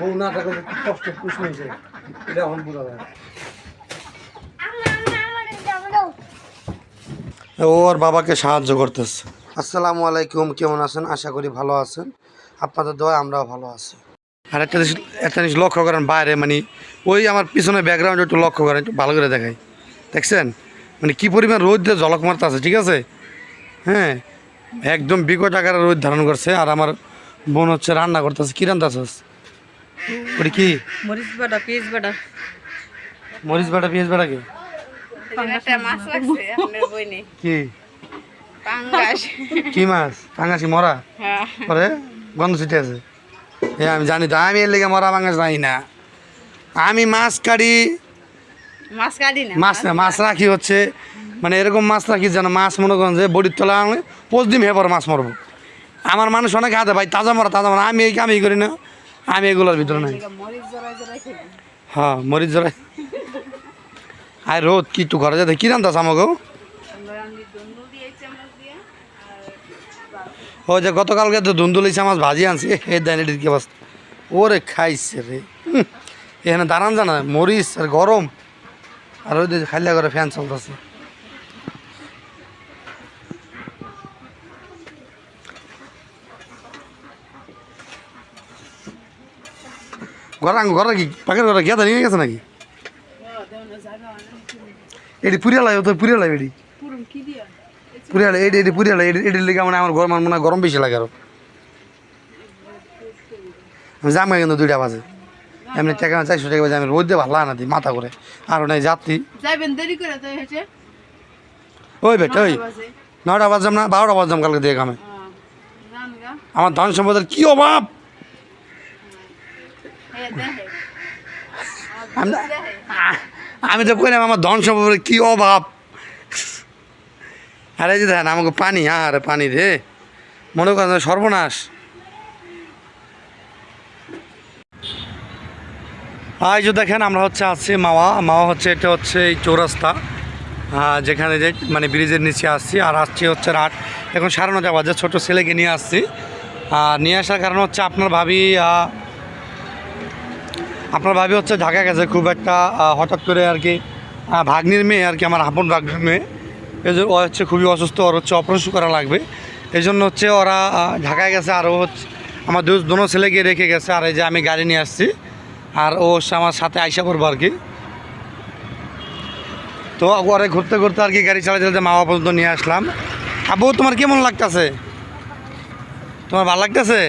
বউ না থাকলে কষ্ট পুষ নিয়েছে এটা এখন বোঝা যায়। ওর বাবাকে সাহায্য করতেছে। আসসালামু আলাইকুম, কেমন আছেন? আশা করি ভালো আছেন। আপনাদের দোয়া আমরাও ভালো আছি। আর একটা জিনিস একটা জিনিস লক্ষ্য করেন বাইরে মানে ওই আমার পিছনে ব্যাকগ্রাউন্ড একটু লক্ষ্য করেন, একটু ভালো করে দেখাই। দেখছেন? মানে কী পরিমাণ রোদ দিয়ে জলক মারতে আছে, ঠিক আছে? হ্যাঁ একদম বিকট আকারে রোদ ধারণ করছে, আর আমার বোন হচ্ছে রান্না করতেছে। কী রান্নাছিস ওটা কি? মরিচ বাটা পেঁয়াজ বাটা। মরিচ বাটা পেঁয়াজ বাটা কি? মাছ পাঙ্গাসি। মরা? হ্যাঁ। পরে? গন্ধ ছিটে আছে। এ আমি জানি তো আমি এর লেগে মরা পাঙ্গাস জানি না। আমি মাছ কাটি মাছ কাটি না মাছ না মাছ রাখি হচ্ছে। মানে এরকম মাছ রাখি যেন মাছ মনে করেন যে বডির তোলা আনলে পোষ দিম হেপর মাছ মরবো। আমার মানুষ অনেক হাতে ভাই তাজা মরা তাজা মরা। আমি এই কামই করি না। আমি এগুলোর ভিতরে নাই। হ্যাঁ মরিচ জড়াই আর রোদ কি একটু ঘরে যাতে কি রান্তাস আমাকে আমরা আমি দন্দু দিয়ে চামচ দিয়ে ও যে গতকালকে তো ধুন্দুলি চামাচ ভাজি আনছি এ দেন এটির কি অবস্থা। ওরে খাইছে রে। এখানে দাঁড়ান জানা মরিচ আর গরম। আর ওই খাইলে করে ফ্যান চলতেছে। ঘর ঘরে কি? পাখির ঘরে গেদা নিয়ে গেছে নাকি? এটি পুরিয়ালাই তো পুরিয়ালাই এটি। পুরুম কি দিয়া পুরিয়ালাই এটি এটি পুরিয়ালাই এটি এটির লেগে মানে আমার গরম মনে হয় গরম বেশি লাগে আরও। আমি যাম কিন্তু দুইটা বাজে। এমনি টাকা চারশো টাকা বাজে আমি রোদ দিয়ে ভালো লাগে না দিই মাথা করে আর নাই যাত্রী। ওই বেটা ওই। নয়টা বাজলাম না বারোটা বাজলাম কালকে দিয়ে কামে আমার ধন সম্পদের কি অভাব? আমি আহ, আমি তো কইলাম আমার ধন সম্পদের কি অভাব? আরে যে দেখেন আমাকে পানি হ্যাঁ আরে পানি রে। মনে করেন সর্বনাশ। আজ যে দেখেন আমরা হচ্ছে আছি মাওয়া। মাওয়া হচ্ছে এটা হচ্ছে এই চৌরাস্তা। যেখানে যে মানে ব্রিজের নিচে আসছি আর আসছি হচ্ছে রাত এখন সাড়ে নটা বাজে ছোটো ছেলেকে নিয়ে আসছি। আর নিয়ে আসার কারণ হচ্ছে আপনার ভাবি আপনার ভাবি হচ্ছে ঢাকা গেছে, খুব একটা হঠাৎ করে আর কি ভাগ্নির মেয়ে আর কি, আমার আপন ভাগ্নির মেয়ে। এই যে ও হচ্ছে খুবই অসুস্থ, ওর হচ্ছে অপারেশন করা লাগবে। এই জন্য হচ্ছে ওরা ঢাকায় গেছে আর ও হচ্ছে, আমার দু, দোনো ছেলেকে রেখে গেছে আর এই যে আমি গাড়ি নিয়ে আসছি। আর ও হচ্ছে আমার সাথে আইসা করব আর কি। তো ওরে ঘুরতে ঘুরতে আর কি গাড়ি চালাতে চালাতে মামা পর্যন্ত নিয়ে আসলাম। আবু, তোমার কেমন লাগতেছে? তোমার ভালো লাগতেছে?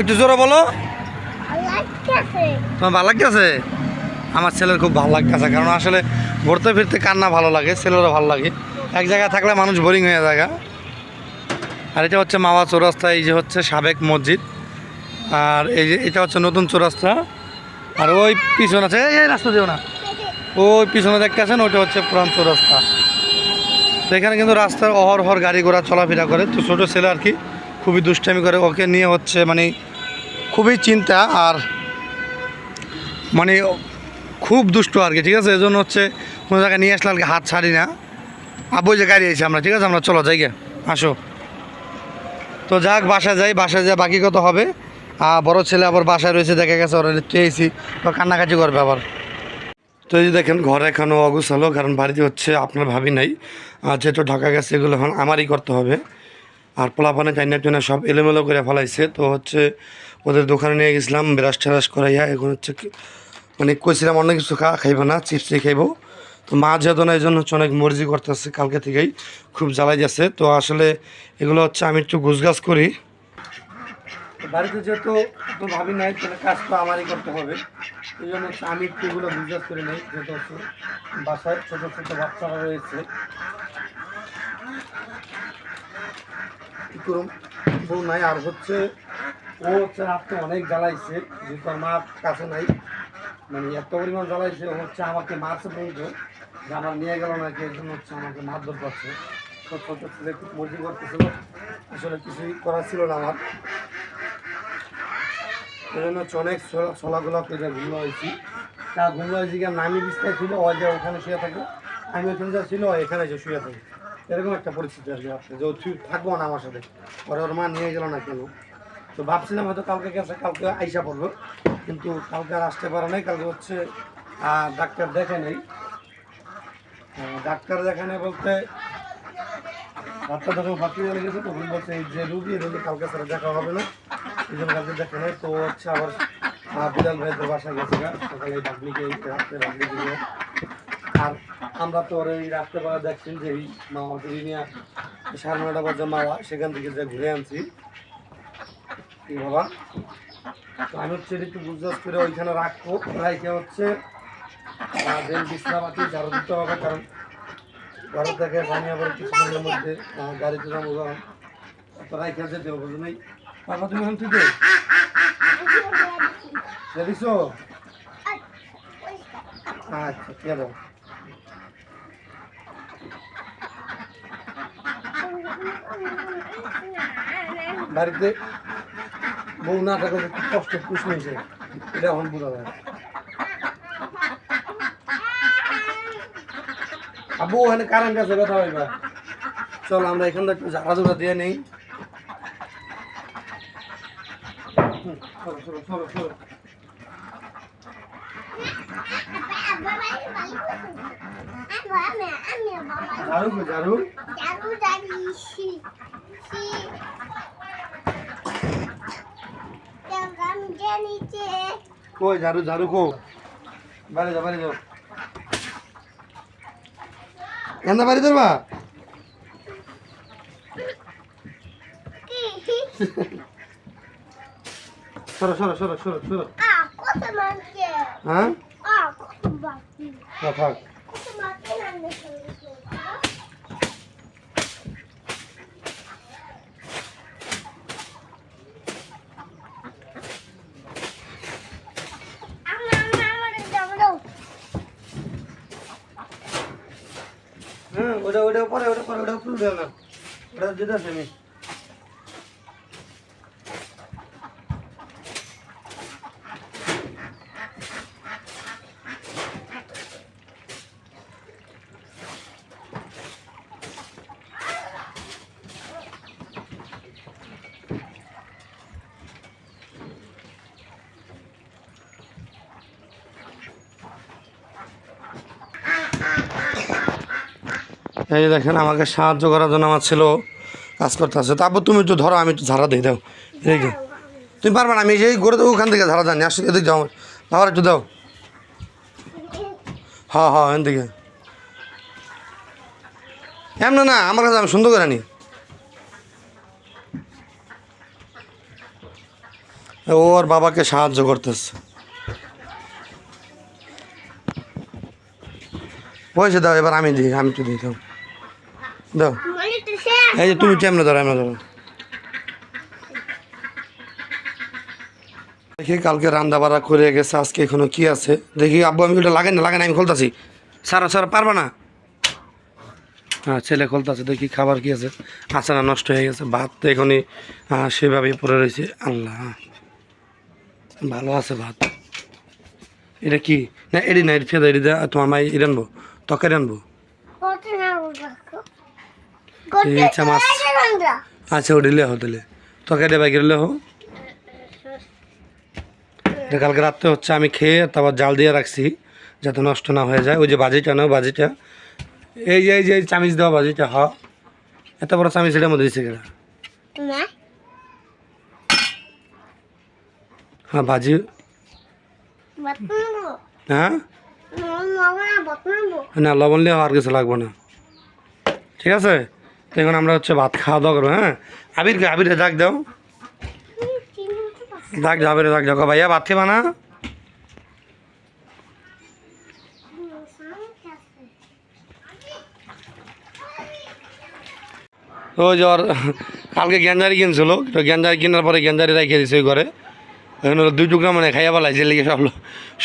একটু জোরে বলো। তোমার ভালো লাগতেছে? আমার ছেলের খুব ভালো লাগতেছে কারণ আসলে ঘুরতে ফিরতে কান্না ভালো লাগে ছেলেরও ভালো লাগে। এক জায়গায় থাকলে মানুষ বোরিং হয়ে যায় আর এটা হচ্ছে মাওয়া চৌরাস্তা এই যে হচ্ছে সাবেক মসজিদ। আর এই যে এটা হচ্ছে নতুন চৌরাস্তা। আর ওই পিছনে আছে এই, এই রাস্তা দিও না। ওই পিছনে দেখতে আছেন ওইটা হচ্ছে পুরান চৌরাস্তা। তো এখানে কিন্তু রাস্তার অহরহর গাড়ি ঘোড়া চলাফেরা করে। তো ছোটো ছেলে আর কি খুবই দুষ্টামি করে। ওকে নিয়ে হচ্ছে মানে খুবই চিন্তা। আর মানে খুব দুষ্ট আর কি, ঠিক আছে? এই জন্য হচ্ছে কোনো জায়গায় নিয়ে আসলে আর কি হাত ছাড়ি না। আবু যে গাড়ি এসে আমরা, ঠিক আছে? আমরা চলো যাই গে, আসো। তো যাক, বাসায় যাই, বাসায় যা বাকি কত হবে? আর বড় ছেলে আবার বাসায় রয়েছে, দেখা গেছে ওরা চেয়েছি তো কান্নাকাটি করবে আবার। তো এই যে দেখেন, ঘর এখনও অগুছালো, কারণ বাড়িতে হচ্ছে আপনার ভাবি নাই। আর যেহেতু ঢাকা গেছে, এগুলো এখন আমারই করতে হবে। আর পোলাপানে চাইনা টাইনা সব এলোমেলো করে ফেলাইছে। তো হচ্ছে ওদের দোকানে নিয়ে গেছিলাম, ব্রাশ টেরাস করাইয়া, এখন হচ্ছে মানে কইছিলাম অন্য কিছু খা খাইবো না চিপসই খাইবো। তো মা যেহেতু না এই জন্য হচ্ছে অনেক মর্জি করতেছে, কালকে থেকেই খুব জ্বালাই যাচ্ছে তো আসলে এগুলো হচ্ছে আমি একটু গুছগাছ করি। বাড়িতে যেহেতু তো ভাবি নাই তাহলে কাজ তো আমারই করতে হবে। এই জন্য হচ্ছে আমি একটু এগুলো গুছগাছ করে নেই, যেহেতু হচ্ছে বাসায় ছোটো ছোটো বাচ্চারা রয়েছে। বউ নাই, আর হচ্ছে ও হচ্ছে রাত্রে অনেক জ্বালাইছে, যেহেতু আমার কাছে নাই। মানে এত পরিমাণ জ্বালাইছে হচ্ছে আমাকে মারছে বলতো যে আমার নিয়ে গেল না কি জন্য হচ্ছে আমাকে মারধর করছে। তো ছেলে খুব মর্জি করতেছিল, আসলে কিছুই করার ছিল না আমার। এই জন্য অনেক চলাগুলা করে ঘুমলা হয়েছি। তা ঘুমলা হয়েছি কি নামি বিস্তায় ছিল ওই যে ওখানে শুয়ে থাকে। আমি ওখানে যা ছিল, এখানে যে শুয়ে থাকে। এরকম একটা পরিস্থিতি আর আছে, যে থাকব না আমার সাথে। পরে ওর মা নিয়ে গেল না কেন তো ভাবছিলাম হয়তো কালকে গেছে, কালকে আইসা পড়ব। কিন্তু কালকে আর আসতে পারে নাই, কালকে হচ্ছে ডাক্তার দেখে নেই। ডাক্তার দেখানে বলতে ডাক্তার যখন ভর্তি হয়ে গেছে, তখন বলছে যে রুগী রুগী কালকে স্যার দেখা হবে না। এই জন্য কালকে দেখে নেই। তো হচ্ছে আবার বিলাল ভাইদের বাসায় গেছে সকালে এই রাত্রে ডাকলিকে নিয়ে। আর আমরা তো এই রাত্রেবেলা দেখছি যে এই মামা নিয়ে সাড়ে নটা বাজে মাওয়া সেখান থেকে যে ঘুরে আনছি। কি বাবা? তো আমি একটু বুঝতে করে ওইখানে রাখব। রাইকে হচ্ছে দেন ঝাড়ু দিতে হবে, কারণ ঘরে থেকে পানি আবার কিছুক্ষণের মধ্যে গাড়িতে যাব, কারণ তো রাইকে যেতে হবে তুমি ঠিক দিছো? আচ্ছা আছে বাড়িতে বউ না থাকলে কষ্ট নিয়েছে এটা এখন বোঝা যায় আবু ওখানে কারেন্ট আছে ব্যথা হইবা চল আমরা এখান থেকে একটু ঝাড়া ধুরা দিয়ে নেই চলো চলো ঝাড়ু ঝাড়ু কই ঝাড়ু ঝাড়ু কো। বাইরে যা বাইরে যাও এন্দা বাড়ি ধরবা? সরো সরো সরো সরো সরো। হ্যাঁ? থাক হ্যাঁ ওটা ওটা পরে ওটা পরে ওটা উপরে উঠে না ওটা দিতে আমি এই দেখেন, আমাকে সাহায্য করার জন্য আমার ছেলে কাজ করতে আছে তারপর তুমি একটু ধরো, আমি একটু ঝাড়া দিয়ে দাও। যে, তুমি পারবে না, আমি এই করে দেবো ওখান থেকে ঝাড়া জানি আসলে এদিকে যাও বাবার একটু দাও। হ্যাঁ হ্যাঁ এখান থেকে। এমন না আমার কাছে আমি সুন্দর করে আনি। ওর বাবাকে সাহায্য করতেছে। পয়সা দাও, এবার আমি দিই, আমি তো দিয়ে দিই দাও। এই যে তুমি কেমনে ধরো এমন ধরো। দেখি কালকে রান্না বাড়া করে গেছে, আজকে এখনও কি আছে? দেখি, আব্বু, আমি ওটা লাগাই না লাগাই না, আমি খুলতাছি। সারা সারা, পারবা না? হ্যাঁ ছেলে খুলতাছে, দেখি খাবার কি আছে। আচারা নষ্ট হয়ে গেছে, ভাত তো এখনই সেভাবেই পড়ে রয়েছে। আল্লাহ, ভালো আছে ভাত। এটা কি? না এডি না, এটি ফেদা এডি দা, তোমার মাই এটা আনব, তরকারি আনব। এই চামাচ আচ্ছা লেহো তাহলে তরকারি বাইকে লেহো এটা কালকে রাত্রে হচ্ছে আমি খেয়ে তারপর জাল দিয়ে রাখছি যাতে নষ্ট না হয়ে যায়। ওই যে বাজিটা নাও বাজিটা। এই যে এই যে চামিচ দেওয়া বাজিটা হ। এত বড় চামিচ এটার মধ্যে দিচ্ছে কেনা হ্যাঁ বাজি। হ্যাঁ? না লবণ লিয়ে আর কিছু লাগবে না। ঠিক আছে? তো এখন আমরা হচ্ছে ভাত খাওয়া দাওয়া করব হ্যাঁ? আবিরকে আবিরে ডাক দাও। ডাক দাও, আবিরে ডাক দাও। ভাইয়া, ভাত খেবা না? যে ওর কালকে গ্যাঞ্জারি কিনছিল, তো গ্যাঞ্জারি কেনার পরে গ্যাঞ্জারি রেখে দিছে ওই ঘরে। এখন দুই টুকরা মানে খাইয়া পালাইছে লেগে সব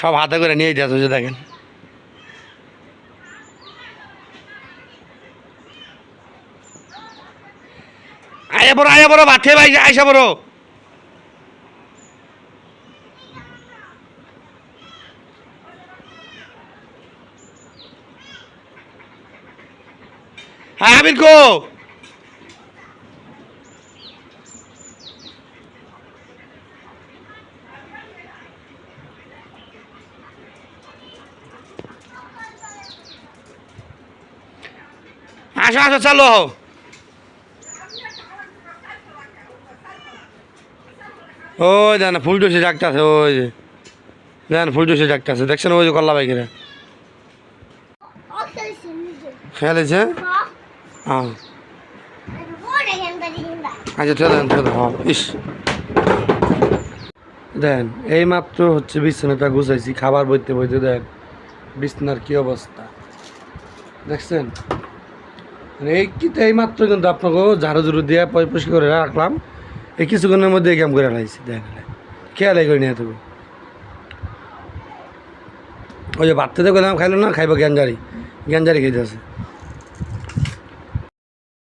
সব হাতে করে নিয়ে যাচ্ছে দেখেন। আয়া বড় আয়া বড় বাথে ভাই আইসা বড় হ্যাঁ আবির কো। আসো আসো চলো। ওই দেন ফুল টুসি ডাকতেছে ওই যে। দেন ফুল টুসি ডাকতেছে দেখছেন ওই যে কল্লা বাইকেরা খেলেছে হ্যাঁ আচ্ছা চলে দেন হ্যাঁ ইস। দেন এই মাত্র হচ্ছে বিছানাটা গুছাইছি, খাবার বইতে বইতে দেন বিছনার কি অবস্থা। দেখছেন? মানে এই কিন্তু এই মাত্র কিন্তু আপনাকে ঝাড়ু ঝুড়ু দিয়ে পরিষ্কার করে রাখলাম। এই কিছুক্ষণের মধ্যে এই কাম করে লাইছি, দেখেন খেয়াল করি নিয়ে তুমি? ওই যে বাড়তে তো গেলাম খাইলো না, খাইবো গ্যাঞ্জারি। গ্যাঞ্জারি খেতে আছে।